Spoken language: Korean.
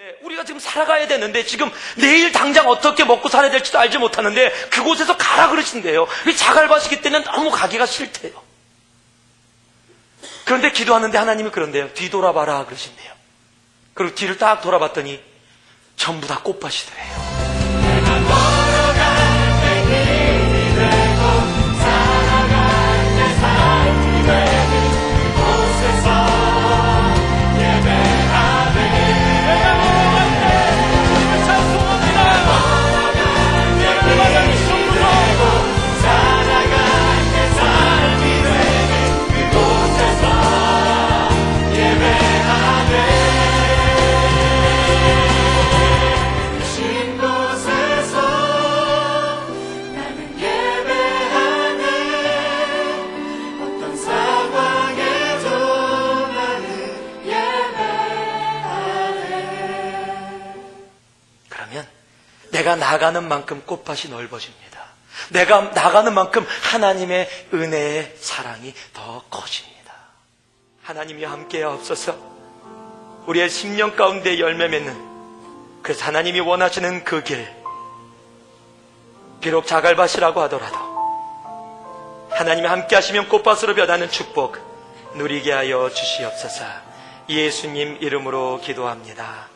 네, 우리가 지금 살아가야 되는데 지금 내일 당장 어떻게 먹고 살아야 될지도 알지 못하는데 그곳에서 가라 그러신대요. 이 자갈밭이기 때문에 너무 가기가 싫대요. 그런데 기도하는데 하나님이 그런데요. 뒤돌아봐라 그러신대요. 그리고 뒤를 딱 돌아봤더니 전부 다 꽃밭이더래요. 내가 나가는 만큼 꽃밭이 넓어집니다. 내가 나가는 만큼 하나님의 은혜의 사랑이 더 커집니다. 하나님이 함께 하옵소서 우리의 10년 가운데 열매 맺는 그래서 하나님이 원하시는 그 길, 비록 자갈밭이라고 하더라도 하나님이 함께 하시면 꽃밭으로 변하는 축복 누리게 하여 주시옵소서 예수님 이름으로 기도합니다.